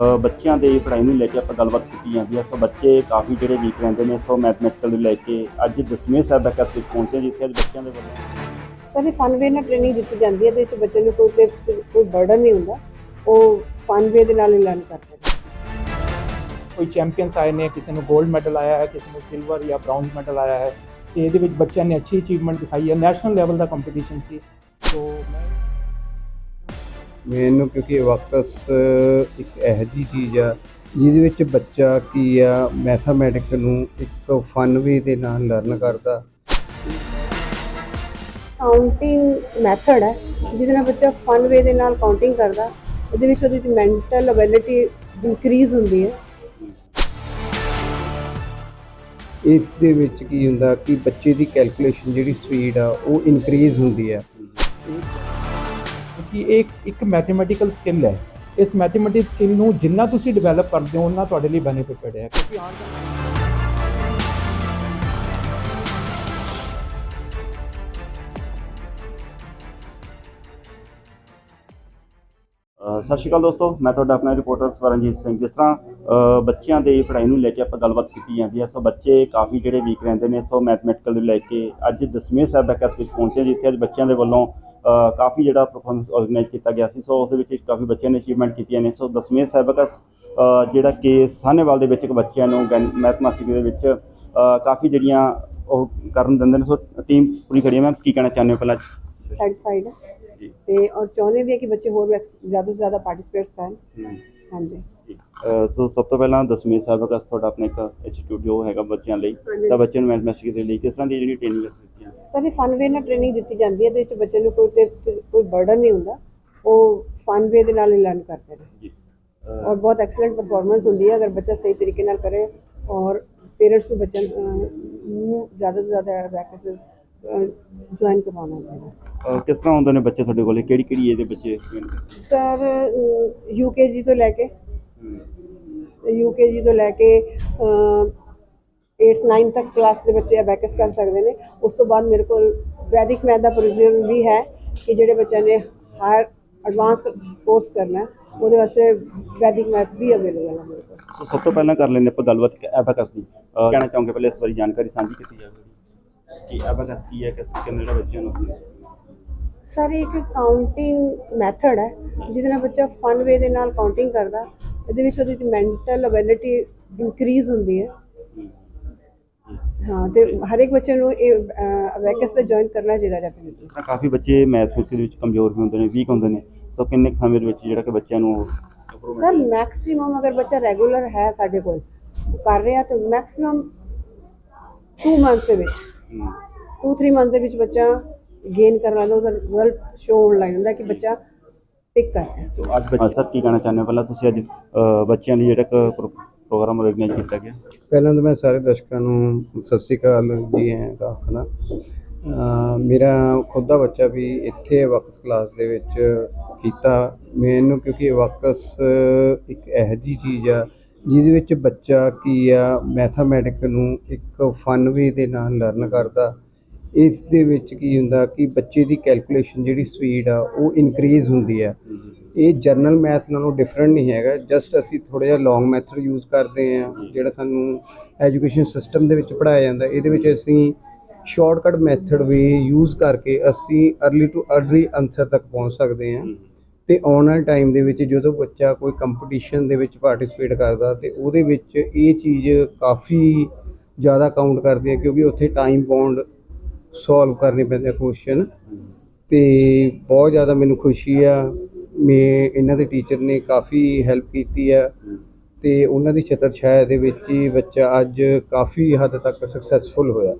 ਬੱਚਿਆਂ ਦੇ ਪੜ੍ਹਾਈ ਨੂੰ ਲੈ ਕੇ ਆਪਾਂ ਗੱਲਬਾਤ ਕੀਤੀ ਜਾਂਦੀ ਹੈ ਸੋ ਬੱਚੇ ਕਾਫੀ ਜਿਹੜੇ ਵੀਕ ਰਹਿੰਦੇ ਨੇ ਸੋ ਮੈਥਮੈਟੀਕਲ ਨੂੰ ਲੈ ਕੇ ਅੱਜ ਦਸਵੇਂ ਸਾਹਿਬ ਦਾ ਕਸ ਵਿੱਚ ਪਹੁੰਚੇ ਹਾਂ, ਜਿੱਥੇ ਅੱਜ ਬੱਚਿਆਂ ਦੇ ਵੱਲੋਂ ਸਾਡੀ ਫਨ ਵੇ ਨਾਲ ਟ੍ਰੇਨਿੰਗ ਦਿੱਤੀ ਜਾਂਦੀ ਹੈ ਇਹਦੇ ਵਿੱਚ ਬੱਚੇ ਨੂੰ ਕੋਈ ਤੇ ਕੋਈ ਬਰਡਨ ਨਹੀਂ ਹੁੰਦਾ। ਉਹ ਫਨ ਵੇ ਦੇ ਨਾਲ ਹੀ ਲਰਨ ਕਰਦੇ ਨੇ। ਕੋਈ ਚੈਂਪੀਅਨਸ ਆਏ ਨੇ ਕਿਸੇ ਨੂੰ 골ਡ ਮੈਡਲ ਆਇਆ ਹੈ ਕਿਸੇ ਨੂੰ ਸਿਲਵਰ ਜਾਂ ਬ੍ਰਾਊਨਜ਼ ਮੈਡਲ ਆਇਆ ਹੈ ਤੇ ਇਹਦੇ ਵਿੱਚ ਬੱਚਿਆਂ ਨੇ ਅੱਛੀ ਅਚੀਵਮੈਂਟ ਦਿਖਾਈ ਹੈ। ਨੈਸ਼ਨਲ ਲੈਵਲ ਦਾ ਕੰਪੀਟੀਸ਼ਨ ਸੀ। ਸੋ ਮੈਂ ਮੈਨੂੰ ਕਿਉਂਕਿ ਵਾਕਸ ਇੱਕ ਇਹੋ ਜਿਹੀ ਚੀਜ਼ ਆ ਜਿਹਦੇ ਵਿੱਚ ਬੱਚਾ ਕੀ ਆ ਮੈਥਮੈਟਿਕ ਨੂੰ ਇੱਕ ਫਨ ਵੇ ਦੇ ਨਾਲ ਲਰਨ ਕਰਦਾ। ਕਾਊਂਟਿੰਗ ਮੈਥਡ ਹੈ ਜਿਹਦੇ ਨਾਲ ਬੱਚਾ ਫਨ ਵੇ ਦੇ ਨਾਲ ਕਾਊਂਟਿੰਗ ਕਰਦਾ ਉਹਦੇ ਵਿੱਚ ਉਹਦੀ ਮੈਂਟਲ ਅਬਿਲਿਟੀ ਇਨਕਰੀਜ਼ ਹੁੰਦੀ ਹੈ। ਇਸ ਦੇ ਵਿੱਚ ਕੀ ਹੁੰਦਾ ਕਿ ਬੱਚੇ ਦੀ ਕੈਲਕੂਲੇਸ਼ਨ ਜਿਹੜੀ ਸਪੀਡ ਆ ਉਹ ਇਨਕਰੀਜ਼ ਹੁੰਦੀ ਆ ਕਿ ਇਹ ਇੱਕ ਮੈਥਮੈਟੀਕਲ ਸਕਿੱਲ ਹੈ। ਇਸ ਮੈਥਮੈਟਿਕਲ ਸਕਿੱਲ ਨੂੰ ਜਿੰਨਾ ਤੁਸੀਂ ਡਿਵੈਲਪ ਕਰਦੇ ਹੋ ਉਹਨਾਂ ਤੁਹਾਡੇ ਲਈ ਬੈਨੀਫਿਟਡ ਹੈ। ਕਿਉਂਕਿ ਆਉਣ ਸਤਿ ਸ਼੍ਰੀ ਅਕਾਲ ਦੋਸਤੋ ਮੈਂ ਤੁਹਾਡਾ ਆਪਣਾ ਰਿਪੋਰਟਰ ਸਵਰਨਜੀਤ ਸਿੰਘ। ਜਿਸ ਤਰ੍ਹਾਂ ਅ, ਬੱਚਿਆਂ ਦੇ ਪੜ੍ਹਾਈ ਨੂੰ ਲੈ ਕੇ ਆਪਾਂ ਗੱਲਬਾਤ ਕੀਤੀ ਜਾਂਦੀ ਹੈ ਸੋ ਬੱਚੇ ਕਾਫੀ ਜਿਹੜੇ ਵੀਕ ਰਹਿੰਦੇ ਨੇ ਸੋ ਮੈਥਮੈਟਿਕਲ ਨੂੰ ਲੈ ਕੇ ਅੱਜ ਦਸਵੇਂ ਸਾਹਿਬ ਦਾ ਵਿੱਚ ਪਹੁੰਚੇ ਜਿੱਥੇ ਅੱਜ ਬੱਚਿਆਂ ਦੇ ਵੱਲੋਂ ਕਾਫੀ ਜਿਹੜਾ ਪਰਫਾਰਮੈਂਸ ਆਰਗੇਨਾਈਜ਼ ਕੀਤਾ ਗਿਆ ਸੀ। ਸੋ ਉਸ ਦੇ ਵਿੱਚ ਕਾਫੀ ਬੱਚਿਆਂ ਨੇ ਅਚੀਵਮੈਂਟ ਕੀਤੀਆਂ ਨੇ। ਸੋ ਦਸਵੇਂ ਸੈਬਕਸ ਜਿਹੜਾ ਕਿ ਸਾਹਨੇਵਾਲ ਦੇ ਵਿੱਚ ਇੱਕ ਬੱਚਿਆਂ ਨੂੰ ਮੈਥਮੈਟਿਕਸ ਦੇ ਵਿੱਚ ਕਾਫੀ ਜਿਹੜੀਆਂ ਉਹ ਕਰਨ ਦਿੰਦੇ ਨੇ। ਸੋ ਟੀਮ ਪੂਰੀ ਖੜੀ ਹੈ। ਮੈਂ ਕੀ ਕਹਿਣਾ ਚਾਹੁੰਦੇ ਹੋ ਪਹਿਲਾਂ? ਸੈਟੀਸਫਾਈਡ ਹੈ। ਤੇ ਔਰ ਚਾਹੁੰਦੇ ਵੀ ਹੈ ਕਿ ਬੱਚੇ ਹੋਰ ਜ਼ਿਆਦਾ ਤੋਂ ਜ਼ਿਆਦਾ ਪਾਰਟਿਸਿਪੇਟਸ ਕਰਨ। ਹਾਂਜੀ। ਸੋ ਸਭ ਤੋਂ ਪਹਿਲਾਂ ਦਸਵੇਂ ਸਾਹਿਬ ਅਗਸਤ ਤੁਹਾਡਾ ਆਪਣਾ ਇੱਕ ਇੰਸਟੀਚਿਊਟ ਜੋ ਹੈਗਾ ਬੱਚਿਆਂ ਲਈ। ਤਾਂ ਬੱਚਿਆਂ ਨੂੰ ਮੈਥਮੈਟਿਕਸ ਦੇ ਲਈ ਕਿਸ ਤਰ੍ਹਾਂ ਦੀ ਜਿਹੜੀ ਟ੍ਰੇਨਿੰਗ ਦਿੱਤੀ ਹੈ ਸਾਡੀ ਫਨ ਵੇ ਨਾਲ ਟ੍ਰੇਨਿੰਗ ਦਿੱਤੀ ਜਾਂਦੀ ਹੈ ਇਹਦੇ ਵਿੱਚ ਬੱਚੇ ਨੂੰ ਕੋਈ ਤੇ ਕੋਈ ਬਰਡਨ ਨਹੀਂ ਹੁੰਦਾ। ਉਹ ਫਨ ਵੇ ਦੇ ਨਾਲ ਹੀ ਲਰਨ ਕਰਦੇ ਨੇ। ਜੀ। ਔਰ ਬਹੁਤ ਐਕਸਲੈਂਟ ਪਰਫਾਰਮੈਂਸ ਹੁੰਦੀ ਹੈ ਅਗਰ ਬੱਚਾ ਸਹੀ ਤਰੀਕੇ ਨਾਲ ਕਰੇ ਔਰ ਪੇਰੈਂਟਸ ਨੂੰ ਬੱਚਨ ਅਹ, ਨੂੰ ਜ਼ਿਆਦਾ ਤੋਂ ਜ਼ਿਆਦਾ ਵੈਕੈਂਸ ਜੁਆਇਨ ਕਰਵਾਉਣਾ ਚਾਹੀਦਾ ਅਹ ਕਿਸ ਤਰ੍ਹਾਂ ਹੁੰਦੇ ਨੇ ਬੱਚੇ ਤੁਹਾਡੇ ਕੋਲੇ? ਕਿਹੜੀ ਕਿਹੜੀ ਏਜ ਦੇ ਬੱਚੇ ਸਰ ਯੂਕੇਜੀ ਤੋਂ ਲੈ ਕੇ ਯੂਕੇਜੀ ਤੋਂ ਲੈ ਕੇ 8th 9th ਤੱਕ ਕਲਾਸ ਦੇ ਬੱਚੇ ਅਬੈਕਸ ਕਰ ਸਕਦੇ ਨੇ। ਉਸ ਤੋਂ ਬਾਅਦ ਮੇਰੇ ਕੋਲ ਵੈਦਿਕ ਮੈਥ ਦਾ ਪ੍ਰੋਵੀਜ਼ਨ ਵੀ ਹੈ ਕਿ ਜਿਹੜੇ ਬੱਚਿਆਂ ਨੇ ਹਾਇਰ ਐਡਵਾਂਸ ਕੋਰਸ ਕਰਨਾ ਉਹਦੇ ਵਾਸਤੇ ਵੈਦਿਕ ਮੈਥ ਵੀ ਅਵੇਲੇਬਲ ਹੈ ਮੇਰੇ ਕੋਲ। ਸਭ ਤੋਂ ਪਹਿਲਾਂ ਕਰ ਲੈਂਦੇ ਆਪਾਂ ਗੱਲਬਾਤ ਐਬੈਕਸ ਦੀ। ਕਹਿਣਾ ਚਾਹੂੰਗੇ ਪਹਿਲੇ ਇਸ ਬਾਰੇ ਜਾਣਕਾਰੀ ਸਾਂਝੀ ਕੀਤੀ ਜਾਵੇ ਕਿ ਐਬੈਕਸ ਕੀ ਹੈ ਕਿਸ ਜਿਹੜਾ ਬੱਚਿਆਂ ਨੂੰ ਸਰ ਇੱਕ ਕਾਊਂਟਿੰਗ ਮੈਥਡ ਹੈ ਜਿਹਦੇ ਨਾਲ ਬੱਚਾ ਫਨ ਵੇ ਦੇ ਨਾਲ ਕਾਊਂਟਿੰਗ ਕਰਦਾ। ਇਹਦੇ ਵਿੱਚ ਉਹਦੀ ਮੈਂਟਲ ਅਬਿਲਿਟੀ ਇਨਕਰੀਜ਼ ਹੁੰਦੀ ਹੈ। ਹਾਂ ਤੇ ਹਰ ਇੱਕ ਬੱਚੇ ਨੂੰ ਇਹ ਅਬੈਕਸ ਤੇ ਜੁਆਇਨ ਕਰਨਾ ਚਾਹੀਦਾ ਡੈਫੀਨਿਟਲੀ ਤਾਂ ਕਾਫੀ ਬੱਚੇ ਮੈਥਮੈਟਿਕਸ ਦੇ ਵਿੱਚ ਕਮਜ਼ੋਰ ਵੀ ਹੁੰਦੇ ਨੇ ਵੀਕ ਹੁੰਦੇ ਨੇ। ਸੋ ਕਿੰਨੇ ਕੁ ਸਮੇਂ ਦੇ ਵਿੱਚ ਜਿਹੜਾ ਕਿ ਬੱਚਿਆਂ ਨੂੰ ਸਰ ਮੈਕਸਿਮਮ ਅਗਰ ਬੱਚਾ ਰੈਗੂਲਰ ਹੈ ਸਾਡੇ ਕੋਲ ਕਰ ਰਿਹਾ ਤਾਂ ਮੈਕਸਿਮਮ 2 ਮੰਥ ਦੇ ਵਿੱਚ 2-3 ਮੰਥ ਦੇ ਵਿੱਚ ਬੱਚਾ ਗੇਨ ਕਰਨ ਵਾਲਾ ਉਹਦਾ ਰਿਜ਼ਲਟ ਸ਼ੋ ਆਨਲਾਈਨ ਹੁੰਦਾ ਕਿ ਬੱਚਾ ਪਿਕ ਕਰ ਰਿਹਾ। ਸੋ ਅੱਜ ਬੱਚੇ ਸਰ ਕੀ ਕਹਿਣਾ ਚਾਹੁੰਦੇ ਹੋ? ਪਹਿਲਾਂ ਤੁਸੀਂ ਅੱਜ ਬੱਚਿਆਂ ਲਈ ਜਿਹੜਾ ਕਿ ਪ੍ਰੋ- ਪ੍ਰੋਗਰਾਮ ਆਰਗੇਨਾਈਜ਼ ਕੀਤਾ ਗਿਆ। ਪਹਿਲਾਂ ਤਾਂ ਮੈਂ ਸਾਰੇ ਦਰਸ਼ਕਾਂ ਨੂੰ ਸਤਿ ਸ੍ਰੀ ਅਕਾਲ ਜੀ ਆਇਆਂ ਦਾ ਆਖਣਾ ਮੇਰਾ ਖੁਦ ਦਾ ਬੱਚਾ ਵੀ ਇੱਥੇ ਵਾਕਸ ਕਲਾਸ ਦੇ ਵਿੱਚ ਕੀਤਾ। ਮੈਨੂੰ ਕਿਉਂਕਿ ਵਾਕਸ ਇੱਕ ਇਹੋ ਜਿਹੀ ਚੀਜ਼ ਆ, ਜਿਹਦੇ ਵਿੱਚ ਬੱਚਾ ਕੀ ਆ ਮੈਥਮੈਟਿਕ ਨੂੰ ਇੱਕ ਫਨ ਵੇ ਦੇ ਨਾਲ ਲਰਨ ਕਰਦਾ। ਇਸ ਦੇ ਵਿੱਚ ਕੀ ਹੁੰਦਾ ਕਿ ਬੱਚੇ ਦੀ ਕੈਲਕੂਲੇਸ਼ਨ ਜਿਹੜੀ ਸਪੀਡ ਆ, ਉਹ ਇਨਕਰੀਜ਼ ਹੁੰਦੀ ਆ। ਇਹ ਜਰਨਲ ਮੈਥ ਨਾਲੋਂ ਡਿਫਰੈਂਟ ਨਹੀਂ ਹੈਗਾ ਜਸਟ ਅਸੀਂ ਥੋੜਾ ਜਿਹਾ ਲੌਂਗ ਮੈਥਡ ਯੂਜ਼ ਕਰਦੇ ਆ ਜਿਹੜਾ ਸਾਨੂੰ ਐਜੂਕੇਸ਼ਨ ਸਿਸਟਮ ਦੇ ਵਿੱਚ ਪੜਾਇਆ ਜਾਂਦਾ ਇਹਦੇ ਵਿੱਚ ਅਸੀਂ ਸ਼ਾਰਟਕਟ ਮੈਥਡ ਵੀ ਯੂਜ਼ ਕਰਕੇ ਅਸੀਂ अर्ਲੀ ਟੂ ਅਰਲੀ ਆਨਸਰ ਤੱਕ ਪਹੁੰਚ ਸਕਦੇ ਆ ਤੇ ਆਉਣ ਵਾਲੇ ਟਾਈਮ ਦੇ ਵਿੱਚ ਜਦੋਂ ਬੱਚਾ ਕੋਈ ਕੰਪੀਟੀਸ਼ਨ ਦੇ ਵਿੱਚ ਪਾਰਟਿਸਿਪੇਟ ਕਰਦਾ ਤੇ ਉਹਦੇ ਵਿੱਚ ਇਹ ਚੀਜ਼ ਕਾਫੀ ਜ਼ਿਆਦਾ ਕਾਊਂਟ ਕਰਦੀ ਹੈ ਕਿਉਂਕਿ ਉੱਥੇ ਟਾਈਮ ਬਾਉਂਡ ਸੋਲਵ ਕਰਨੇ ਪੈਂਦੇ ਕੁਐਸਚਨ ਤੇ ਬਹੁਤ ਜ਼ਿਆਦਾ ਮੈਨੂੰ ਖੁਸ਼ੀ ਆ ਮੈਂ ਇਹਨਾਂ ਦੇ ਟੀਚਰ ਨੇ ਕਾਫੀ ਹੈਲਪ ਕੀਤੀ ਆ ਤੇ ਉਹਨਾਂ ਦੀ ਛਤਰ ਛਾਇਆ ਦੇ ਵਿੱਚ ਹੀ ਬੱਚਾ ਅੱਜ ਕਾਫੀ ਹੱਦ ਤੱਕ ਸਕਸੈਸਫੁਲ ਹੋਇਆ।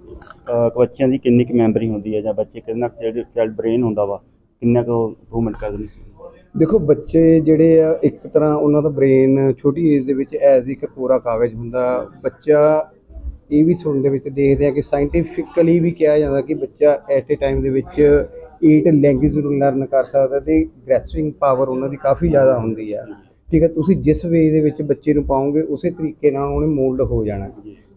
ਅਹ ਬੱਚਿਆਂ ਦੀ ਕਿੰਨੀ ਕੁ ਮੈਮਰੀ ਹੁੰਦੀ ਹੈ ਜਾਂ ਬੱਚੇ ਕਿੰਨਾ ਕੁ ਜਿਹੜੇ ਚਾਈਲਡ ਬ੍ਰੇਨ ਹੁੰਦਾ ਵਾ ਕਿੰਨਾ ਕੁ ਇੰਪਰੂਵਮੈਂਟ ਕਰ ਦਿੰਦੇ ਦੇਖੋ ਬੱਚੇ ਜਿਹੜੇ ਆ ਇੱਕ ਤਰ੍ਹਾਂ ਉਹਨਾਂ ਦਾ ਬ੍ਰੇਨ ਛੋਟੀ ਏਜ ਦੇ ਵਿੱਚ ਐਜ਼ ਇੱਕ ਕੋਰਾ ਕਾਗਜ਼ ਹੁੰਦਾ। ਬੱਚਾ ਇਹ ਵੀ ਸੁਣਨ ਦੇ ਵਿੱਚ ਦੇਖਦੇ ਆ ਕਿ ਸਾਇੰਟੀਫਿਕਲੀ ਵੀ ਕਿਹਾ ਜਾਂਦਾ ਕਿ ਬੱਚਾ ਐਟ ਅ ਟਾਈਮ ਦੇ ਵਿੱਚ 8 ਲੈਂਗੁਏਜ ਨੂੰ ਲਰਨ ਕਰ ਸਕਦਾ ਤੇ ਗ੍ਰੈਸਪਿੰਗ ਪਾਵਰ ਉਹਨਾਂ ਦੀ ਕਾਫੀ ਜ਼ਿਆਦਾ ਹੁੰਦੀ ਆ। ਠੀਕ ਹੈ ਤੁਸੀਂ ਜਿਸ ਵੇ ਦੇ ਵਿੱਚ ਬੱਚੇ ਨੂੰ ਪਾਓਗੇ, ਉਸੇ ਤਰੀਕੇ ਨਾਲ ਉਹਨੇ ਮੋਲਡ ਹੋ ਜਾਣਾ।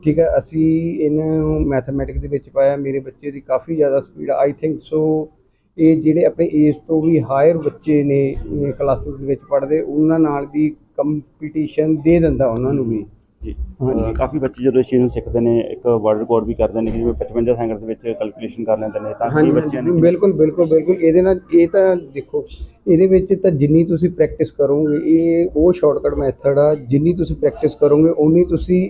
ਠੀਕ ਹੈ ਅਸੀਂ ਇਹਨਾਂ ਨੂੰ ਮੈਥਮੈਟਿਕਸ ਦੇ ਵਿੱਚ ਪਾਇਆ, ਮੇਰੇ ਬੱਚੇ ਦੀ ਕਾਫੀ ਜ਼ਿਆਦਾ ਸਪੀਡ ਆਈ ਥਿੰਕ ਸੋ ਇਹ ਜਿਹੜੇ ਆਪਣੇ ਏਜ ਤੋਂ ਵੀ ਹਾਇਰ ਬੱਚੇ ਨੇ ਕਲਾਸਿਸ ਦੇ ਵਿੱਚ ਪੜ੍ਹਦੇ, ਉਹਨਾਂ ਨਾਲ ਵੀ ਕੰਪੀਟੀਸ਼ਨ ਦੇ ਦਿੰਦਾ ਉਹਨਾਂ ਨੂੰ ਵੀ। ਜੀ। ਹਾਂਜੀ। ਅਹ ਕਾਫੀ ਬੱਚੇ ਜਦੋਂ ਇਸ ਚੀਜ਼ ਨੂੰ ਸਿੱਖਦੇ ਨੇ ਇੱਕ ਵਰਲਡ ਰਿਕਾਰਡ ਵੀ ਕਰਦੇ ਨੇ ਜਿਵੇਂ 55 ਸੈਕਿੰਡ ਦੇ ਵਿੱਚ ਕੈਲਕੂਲੇਸ਼ਨ ਕਰ ਲੈਂਦੇ ਨੇ ਤਾਂ ਕਈ ਬੱਚਿਆਂ ਨੇ ਬਿਲਕੁਲ ਬਿਲਕੁਲ ਬਿਲਕੁਲ। ਇਹਦੇ ਨਾਲ ਇਹ ਤਾਂ ਦੇਖੋ ਇਹਦੇ ਵਿੱਚ ਤਾਂ ਜਿੰਨੀ ਤੁਸੀਂ ਪ੍ਰੈਕਟਿਸ ਕਰੋਗੇ ਇਹ ਉਹ ਸ਼ਾਰਟਕਟ ਮੈਥਡ ਆ ਜਿੰਨੀ ਤੁਸੀਂ ਪ੍ਰੈਕਟਿਸ ਕਰੋਗੇ ਉਨੀ ਤੁਸੀਂ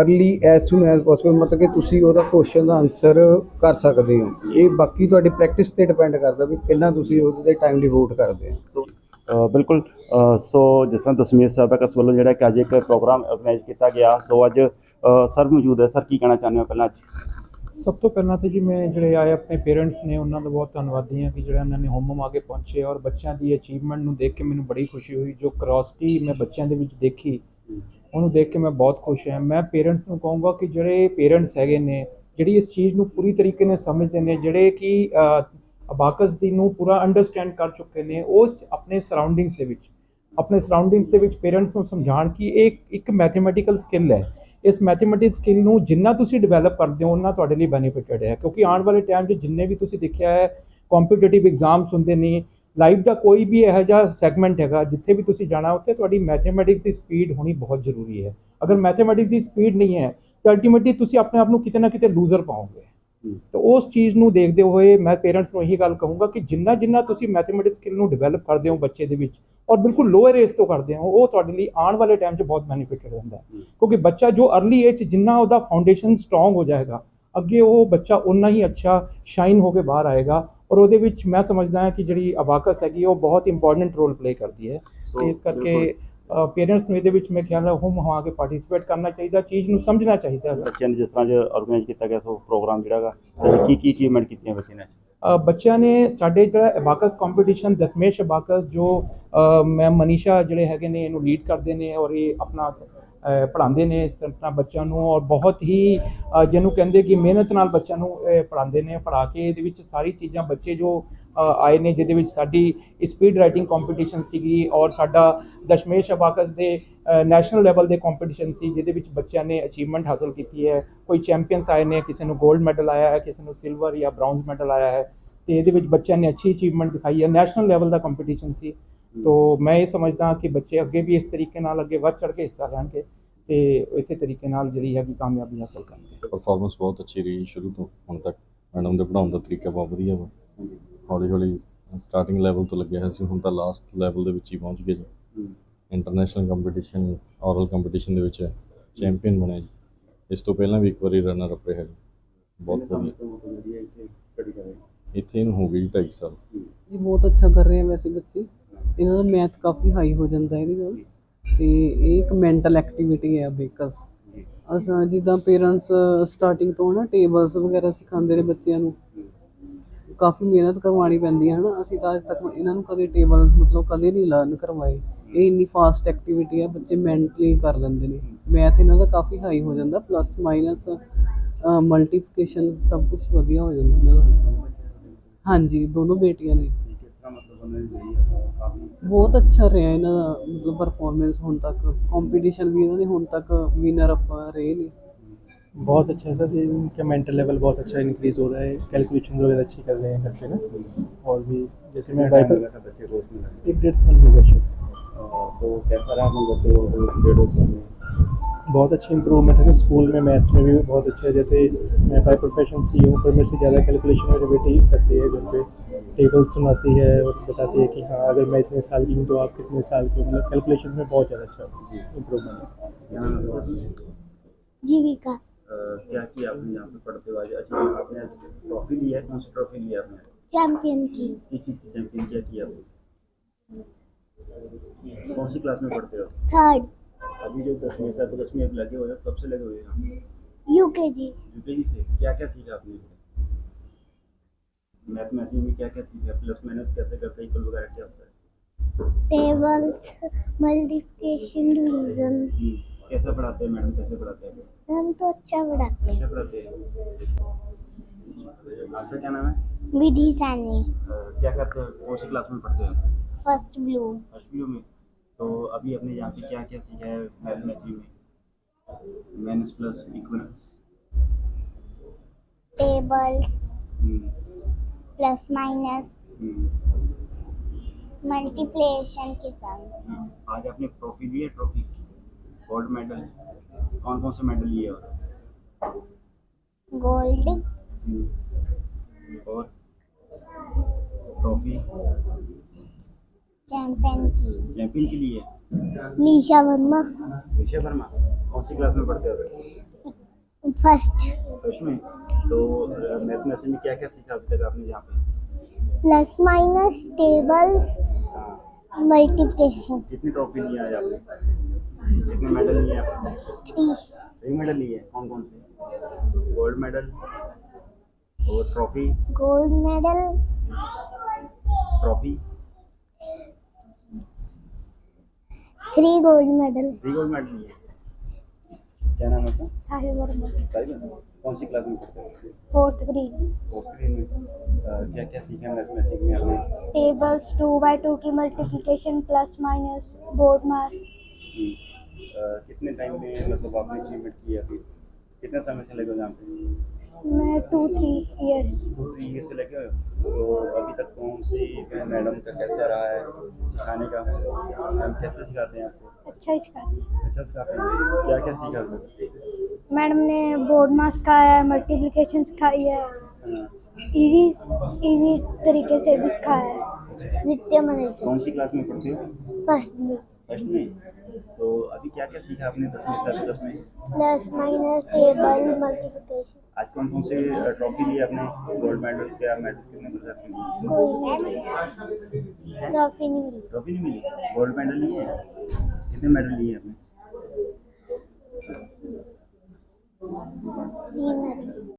early as soon as possible ਮਤਲਬ ਕਿ ਤੁਸੀਂ ਉਹਦਾ ਕੁਐਸਚਨ ਦਾ ਆਨਸਰ ਕਰ ਸਕਦੇ ਹੋ। ਇਹ ਬਾਕੀ ਤੁਹਾਡੀ ਪ੍ਰੈਕਟਿਸ ਤੇ ਡਿਪੈਂਡ ਕਰਦਾ ਵੀ ਕਿੰਨਾ ਤੁਸੀਂ ਉਹਦੇ ਤੇ ਟਾਈਮ ਡਿਵੋਟ ਕਰਦੇ ਹੋ। ਬਿਲਕੁਲ ਸੋ ਜਿਸ ਤਰ੍ਹਾਂ ਦਸਮੇਸ਼ ਸਾਹਿਬ ਕਸ ਵੱਲੋਂ ਜਿਹੜਾ ਕਿ ਅੱਜ ਇੱਕ ਪ੍ਰੋਗਰਾਮ ਆਰਗੇਨਾਈਜ਼ ਕੀਤਾ ਗਿਆ, ਸੋ ਅੱਜ ਸਰ ਮੌਜੂਦ ਹੈ। ਸਰ, ਕੀ ਕਹਿਣਾ ਚਾਹੁੰਦੇ ਹੋ ਪਹਿਲਾਂ ਅੱਜ? ਸਭ ਤੋਂ ਪਹਿਲਾਂ ਤੇ ਜੀ ਮੈਂ ਜਿਹੜੇ ਆਏ ਆਪਣੇ ਪੇਰੈਂਟਸ ਨੇ, ਉਹਨਾਂ ਦਾ ਬਹੁਤ ਧੰਨਵਾਦੀ ਹਾਂ ਕਿ ਜਿਹੜਾ ਉਹਨਾਂ ਨੇ ਹੋਮ ਆ ਕੇ ਪਹੁੰਚੇ ਔਰ ਬੱਚਿਆਂ ਦੀ ਅਚੀਵਮੈਂਟ ਨੂੰ ਦੇਖ ਕੇ ਮੈਨੂੰ ਬੜੀ ਖੁਸ਼ੀ ਹੋਈ। ਜੋ ਕਰੋਸਟੀ ਮੈਂ ਬੱਚਿਆਂ ਦੇ ਵਿੱਚ ਦੇਖੀ, ਉਹਨੂੰ ਦੇਖ ਕੇ ਮੈਂ ਬਹੁਤ ਖੁਸ਼ ਹਾਂ। ਮੈਂ ਪੇਰੈਂਟਸ ਨੂੰ ਕਹੂੰਗਾ ਕਿ ਜਿਹੜੇ ਪੇਰੈਂਟਸ ਹੈਗੇ ਨੇ, ਜਿਹੜੀ ਇਸ ਚੀਜ਼ ਨੂੰ ਪੂਰੀ ਤਰੀਕੇ ਨਾਲ ਸਮਝਦੇ ਨੇ, ਜਿਹੜੇ ਕਿ ਅਬਾਕਸ ਦੀ ਨੂੰ ਪੂਰਾ ਅੰਡਰਸਟੈਂਡ ਕਰ ਚੁੱਕੇ ਨੇ ਉਸ ਆਪਣੇ ਸਰਾਊਂਡਿੰਗਸ ਦੇ ਵਿੱਚ। ਆਪਣੇ ਸਰਾਊਂਡਿੰਗਸ ਦੇ ਵਿੱਚ ਪੇਰੈਂਟਸ ਨੂੰ ਸਮਝਾਉਣ ਕਿ ਇਹ ਇੱਕ- ਇੱਕ ਮੈਥਮੈਟੀਕਲ ਸਕਿੱਲ ਹੈ। ਇਸ ਮੈਥਮੈਟਿਕਸ ਸਕਿੱਲ ਨੂੰ ਜਿੰਨਾ ਤੁਸੀਂ ਡਿਵੈਲਪ ਕਰਦੇ ਹੋ ਉਹਨਾਂ ਤੁਹਾਡੇ ਲਈ ਬੈਨੀਫਿਟਡ ਹੈ। ਕਿਉਂਕਿ ਆਉਣ ਵਾਲੇ ਟਾਈਮ 'ਚ ਜਿੰਨੇ ਵੀ ਤੁਸੀਂ ਦੇਖਿਆ ਹੈ ਕੰਪੀਟੀਟਿਵ ਐਗਜ਼ਾਮਸ ਹੁੰਦੇ ਨੇ ਲਾਈਫ ਦਾ ਕੋਈ ਵੀ ਇਹੋ ਜਿਹਾ ਸੈਗਮੈਂਟ ਹੈਗਾ, ਜਿੱਥੇ ਵੀ ਤੁਸੀਂ ਜਾਣਾ, ਉੱਥੇ ਤੁਹਾਡੀ ਮੈਥਮੈਟਿਕਸ ਦੀ ਸਪੀਡ ਹੋਣੀ ਬਹੁਤ ਜ਼ਰੂਰੀ ਹੈ। ਅਗਰ ਮੈਥਮੈਟਿਕਸ ਦੀ ਸਪੀਡ ਨਹੀਂ ਹੈ, ਤਾਂ ਅਲਟੀਮੇਟਲੀ ਤੁਸੀਂ ਆਪਣੇ ਆਪ ਨੂੰ ਕਿਤੇ ਨਾ ਕਿਤੇ ਲੂਜ਼ਰ ਪਾਓਗੇ। ਤਾਂ ਉਸ ਚੀਜ਼ ਨੂੰ ਦੇਖਦੇ ਹੋਏ ਮੈਂ ਪੇਰੈਂਟਸ ਨੂੰ ਇਹੀ ਗੱਲ ਕਹੂੰਗਾ ਕਿ ਜਿੰਨਾ ਜਿੰਨਾ ਤੁਸੀਂ ਮੈਥਮੈਟਿਕਸ ਸਕਿੱਲ ਨੂੰ ਡਿਵੈਲਪ ਕਰਦੇ ਹੋ ਬੱਚੇ ਦੇ ਵਿੱਚ ਔਰ ਬਿਲਕੁਲ ਲੋਅਰ ਏਜ ਤੋਂ ਕਰਦੇ ਹੋ ਉਹ ਤੁਹਾਡੇ ਲਈ ਆਉਣ ਵਾਲੇ ਟਾਈਮ 'ਚ ਬਹੁਤ ਬੈਨੀਫਿਟਡ ਹੁੰਦਾ ਕਿਉਂਕਿ ਬੱਚਾ ਜੋ ਅਰਲੀ ਏਜ 'ਚ ਜਿੰਨਾ ਉਹਦਾ ਫਾਊਂਡੇਸ਼ਨ ਸਟਰੋਂਗ ਹੋ ਜਾਏਗਾ ਅੱਗੇ ਉਹ ਬੱਚਾ ਉਨਾ ਹੀ ਅੱਛਾ ਸ਼ਾਈਨ ਹੋ ਕੇ ਬਾਹਰ ਆਏਗਾ ਔਰ ਉਹਦੇ ਵਿੱਚ ਮੈਂ ਸਮਝਦਾ ਹਾਂ ਕਿ ਜਿਹੜੀ ਅਬਾਕਸ ਹੈਗੀ ਉਹ ਬਹੁਤ ਇੰਪੋਰਟੈਂਟ ਰੋਲ ਪਲੇ ਕਰਦੀ ਹੈ। ਤੇ ਇਸ ਕਰਕੇ ਪੇਰੈਂਟਸ ਨੂੰ ਇਹਦੇ ਵਿੱਚ ਮੈਂ ਖਿਆਲ ਹੈ ਹੁਮ ਹਵਾ ਕੇ ਪਾਰਟਿਸਿਪੇਟ ਕਰਨਾ ਚਾਹੀਦਾ ਚੀਜ਼ ਨੂੰ ਸਮਝਣਾ ਚਾਹੀਦਾ ਹੈ ਬੱਚਿਆਂ ਨੇ ਜਿਸ ਤਰ੍ਹਾਂ ਜੋ ਆਰਗੇਨਾਈਜ਼ ਕੀਤਾ ਗਿਆ ਸੋ ਪ੍ਰੋਗਰਾਮ ਜਿਹੜਾ ਹੈਗਾ ਕੀ ਕੀ ਅਚੀਵਮੈਂਟ ਕੀਤੀਆਂ ਬੱਚੇ ਨੇ? ਬੱਚਿਆਂ ਨੇ ਸਾਡੇ ਜਿਹੜਾ ਅਬਾਕਸ ਕੰਪੀਟੀਸ਼ਨ ਦਸਮੇਸ਼ ਅਬਾਕਸ ਜੋ ਮੈਂ ਮਨੀਸ਼ਾ ਜਿਹੜੇ ਹੈਗੇ ਨੇ ਇਹਨੂੰ ਲੀਡ ਕਰਦੇ ਨੇ ਔਰ ਇਹ ਆਪਣਾ ਪੜ੍ਹਾਉਂਦੇ ਨੇ ਇਸ ਤਰ੍ਹਾਂ ਬੱਚਿਆਂ ਨੂੰ ਔਰ ਬਹੁਤ ਹੀ ਜਿਹਨੂੰ ਕਹਿੰਦੇ ਕਿ ਮਿਹਨਤ ਨਾਲ ਬੱਚਿਆਂ ਨੂੰ ਪੜ੍ਹਾਉਂਦੇ ਨੇ, ਪੜ੍ਹਾ ਕੇ ਇਹਦੇ ਵਿੱਚ ਸਾਰੀ ਚੀਜ਼ਾਂ ਬੱਚੇ ਜੋ ਆਏ ਨੇ ਜਿਹਦੇ ਵਿੱਚ ਸਾਡੀ ਸਪੀਡ ਰਾਈਟਿੰਗ ਕੰਪੀਟੀਸ਼ਨ ਸੀਗੀ ਔਰ ਸਾਡਾ ਦਸ਼ਮੇਸ਼ ਅਬਾਕਸ ਦੇ ਨੈਸ਼ਨਲ ਲੈਵਲ ਦੇ ਕੰਪੀਟੀਸ਼ਨ ਸੀ ਜਿਹਦੇ ਵਿੱਚ ਬੱਚਿਆਂ ਨੇ ਅਚੀਵਮੈਂਟ ਹਾਸਲ ਕੀਤੀ ਹੈ। ਕੋਈ ਚੈਂਪੀਅਨਸ ਆਏ ਨੇ, ਕਿਸੇ ਨੂੰ 골ਡ ਮੈਡਲ ਆਇਆ ਹੈ, ਕਿਸੇ ਨੂੰ ਸਿਲਵਰ ਜਾਂ ਬ੍ਰਾਊਨਜ਼ ਮੈਡਲ ਆਇਆ ਹੈ। ਤੇ ਇਹਦੇ ਵਿੱਚ ਬੱਚਿਆਂ ਨੇ ਅੱਛੀ ਅਚੀਵਮੈਂਟ ਦਿਖਾਈ ਹੈ। ਨੈਸ਼ਨਲ ਲੈਵਲ ਦਾ ਕੰਪੀਟੀਸ਼ਨ ਸੀ। ਤੋ ਮੈਂ ਇਹ ਸਮਝਦਾ ਹਾਂ ਕਿ ਬੱਚੇ ਅੱਗੇ ਵੀ ਇਸ ਤਰੀਕੇ ਨਾਲ ਅੱਗੇ ਵੱਧ ਚੜ੍ਹ ਕੇ ਹਿੱਸਾ ਲੈਣਗੇ ਤੇ ਇਸੇ ਤਰੀਕੇ ਨਾਲ ਜਿਹੜੀ ਹੈਗੀ ਕਾਮਯਾਬੀ ਹਾਸਲ ਕਰਨਗੇ। ਪਰਫਾਰਮੈਂਸ ਬਹੁਤ ਅੱਛੀ ਰਹੀ ਸ਼ੁਰੂ ਤੋਂ ਹੁਣ ਤੱਕ ਮੈਡਮ ਦੇ ਪੜਾਉਣ ਦਾ ਤਰੀਕਾ ਬਹੁਤ ਵਧੀਆ ਵਾ। ਹੌਲੀ ਹੌਲੀ ਸਟਾਰਟਿੰਗ ਲੈਵਲ ਤੋਂ ਲੱਗਿਆ ਹੋਇਆ ਸੀ ਹੁਣ ਤਾਂ ਲਾਸਟ ਲੈਵਲ ਦੇ ਵਿੱਚ ਹੀ ਪਹੁੰਚ ਗਏ ਜੀ। ਇੰਟਰਨੈਸ਼ਨਲ ਕੰਪੀਟੀਸ਼ਨ ਔਰਲ ਕੰਪੀਟੀਸ਼ਨ ਦੇ ਵਿੱਚ ਚੈਂਪੀਅਨ ਬਣਿਆ ਜੀ। ਇਸ ਤੋਂ ਪਹਿਲਾਂ ਵੀ ਇੱਕ ਵਾਰੀ ਰਨਰ ਅਪ ਰਿਹਾ ਜੀ ਬਹੁਤ ਵਧੀਆ। ਇੱਥੇ ਇਹਨੂੰ ਹੋ ਗਈ ਜੀ 2.5 ਸਾਲ। ਜੀ ਬਹੁਤ ਅੱਛਾ ਕਰ ਰਹੇ ਆ ਵੈਸੇ ਬੱਚੇ। ਇਹਨਾਂ ਦਾ ਮੈਥ ਕਾਫੀ ਹਾਈ ਹੋ ਜਾਂਦਾ ਇਹਦੇ ਨਾਲ। ਤੇ ਇਹ ਇੱਕ ਮੈਂਟਲ ਐਕਟੀਵਿਟੀ ਹੈ ਬੇਕਸ ਅਸਾਂ ਜਿੱਦਾਂ ਪੇਰੈਂਟਸ ਸਟਾਰਟਿੰਗ ਤੋਂ ਨਾ ਟੇਬਲਸ ਵਗੈਰਾ ਸਿਖਾਉਂਦੇ ਨੇ ਬੱਚਿਆਂ ਨੂੰ। ਕਾਫੀ ਮਿਹਨਤ ਕਰਵਾਉਣੀ ਪੈਂਦੀ ਹੈ ਨਾ ਅਸੀਂ ਤਾਂ ਅੱਜ ਤੱਕ ਇਹਨਾਂ ਨੂੰ ਕਦੇ ਟੇਬਲਸ ਮਤਲਬ ਕਦੇ ਨਹੀਂ ਲਰਨ ਕਰਵਾਏ। ਇਹ ਇੰਨੀ ਫਾਸਟ ਐਕਟੀਵਿਟੀ ਹੈ, ਬੱਚੇ ਮੈਂਟਲੀ ਕਰ ਲੈਂਦੇ ਨੇ। ਮੈਥ ਇਹਨਾਂ ਦਾ ਕਾਫੀ ਹਾਈ ਹੋ ਜਾਂਦਾ ਪਲੱਸ ਮਾਈਨਸ ਮਲਟੀਪਲੀਕੇਸ਼ਨ ਸਭ ਕੁਝ ਵਧੀਆ ਹੋ ਜਾਂਦਾ ਇਹਨਾਂ ਦਾ। ਹਾਂਜੀ, ਦੋਨੋਂ ਬੇਟੀਆਂ ਨੇ। ਬਹੁਤ ਅੱਛਾ ਰਿਹਾ ਇਹਨਾਂ ਦਾ ਮਤਲਬ ਪਰਫਾਰਮੈਂਸ ਹੁਣ ਤੱਕ कंपटीशन भी इन्होंने ਹੁਣ तक विनर अप रहे ने बहुत अच्छा है सर इनका मेंटल लेवल बहुत अच्छा इंक्रीज हो रहा है कैलकुलेशन वगैरह अच्छी कर रहे हैं बच्चे ना और भी जैसे मैं बच्चे को उसमें एक डेढ़ साल हो गया शायद तो कैसा रहा मतलब दो दो डेढ़ साल में बहुत अच्छी इंप्रूवमेंट है स्कूल में मैथ्स में भी बहुत अच्छा है जैसे मैं बाई प्रोफेशन सी हूँ पर मेरे से ज़्यादा कैलकुलेशन मेरे बेटे ही करती है घर पे टेबल सुनाती है और बताती है कि हाँ अगर मैं इतने साल की हूँ तो आप कितने साल के मतलब कैलकुलेशन में बहुत ज़्यादा अच्छा इम्प्रूवमेंट है। जीविका क्या किया आपने यहाँ पे पढ़ते हुए? अच्छा आपने ट्रॉफी ली है? कौन सी ट्रॉफी ली आपने? चैंपियन की। किस चीज़ की चैंपियन क्या किया आपने? कौन सी क्लास में पढ़ते हो? थर्ड अभी जो दसवीं का तो दसवीं अब लगे हुए हो कब से लगे हुए हैं यूकेजी यूकेजी से। क्या क्या सीखा आपने? मैथमेटिक्स में क्या क्या सीखा प्लस माइनस कैसे करते हैं? इक्वल वगैरह क्या होता है? टेबल्स मल्टीप्लिकेशन डिवीज़न कैसे पढ़ाते हैं मैडम? कैसे पढ़ाते हैं? हम तो अच्छा पढ़ाते हैं। पढ़ाते हैं? आपका क्या नाम है? विधि सैनी। क्या करते हो? कौन सी क्लास में पढ़ते हो? फ़र्स्ट ब्लू अश्वियों में। तो अभी आपने यहाँ पे क्या क्या सीखा है मैथमेटिक्स में minus plus equal tables plus minus multiplication के साथ। आज आपने ट्रॉफी ली है ट्रॉफी गोल्ड मेडल कौन कौन से मेडल लिए और गोल्ड और ट्रॉफी चैंपियन की। चैंपियन के लिए? लीशा वर्मा विषय वर्मा कौन सी क्लास में पढ़ते हो? फ़र्स्ट। फ़र्स्ट में तो मैथमेटिक्स में क्या क्या सीखा अभी तक आपने यहाँ पे? प्लस माइनस टेबल्स हाँ। मल्टीप्लिकेशन। कितनी ट्रॉफी ली है आपने? कितने मेडल लिए आपने? थ्री। थ्री मेडल लिए कौन कौन से? गोल्ड मेडल और trophy? Gold medal. Trophy? Three gold medal. Three gold medal लिए क्या नाम है आपका? साहिल वर्मा। साहिब कौन सी क्लास में पढ़ते हो? फोर्थ ग्रेड फोर्थ ग्रेड में। क्या क्या सीखा मैथमेटिक्स में आपने? टेबल्स टू बाई टू की मल्टीप्लिकेशन प्लस माइनस बोर्ड मास कितने टाइम में मतलब आपने अचीवमेंट किया अभी कितना समय से लगे हो? यहाँ पे मैं two three years two three year से लगे तो अभी तक कौन सी मैडम का कैसा रहा है सिखाने का? मैम कैसे सिखाते हैं आपको? अच्छा ही सिखाती है। अच्छा सिखाते हैं। क्या क्या सीखा आपने? मैडम ने बोर्ड मास सिखाया है मल्टीप्लिकेशन सिखाई है। हाँ, इजी इजी तरीके से भी सिखाया है। वित्तीय मैनेजर कौन सी क्लास में पढ़ते हो? फ़र्स्ट में। फ़र्स्ट में तो अभी क्या क्या सीखा आपने दसवीं से दस में? प्लस माइनस टेबल मल्टीप्लिकेशन आज कौन कौन से ट्रॉफी लिए आपने? गोल्ड मेडल क्या मेडल कितने मिले आपने ट्रॉफी नहीं मिली। ट्रॉफी नहीं मिली? गोल्ड मेडल लिए कितने मेडल लिए आपने? तीन मेडल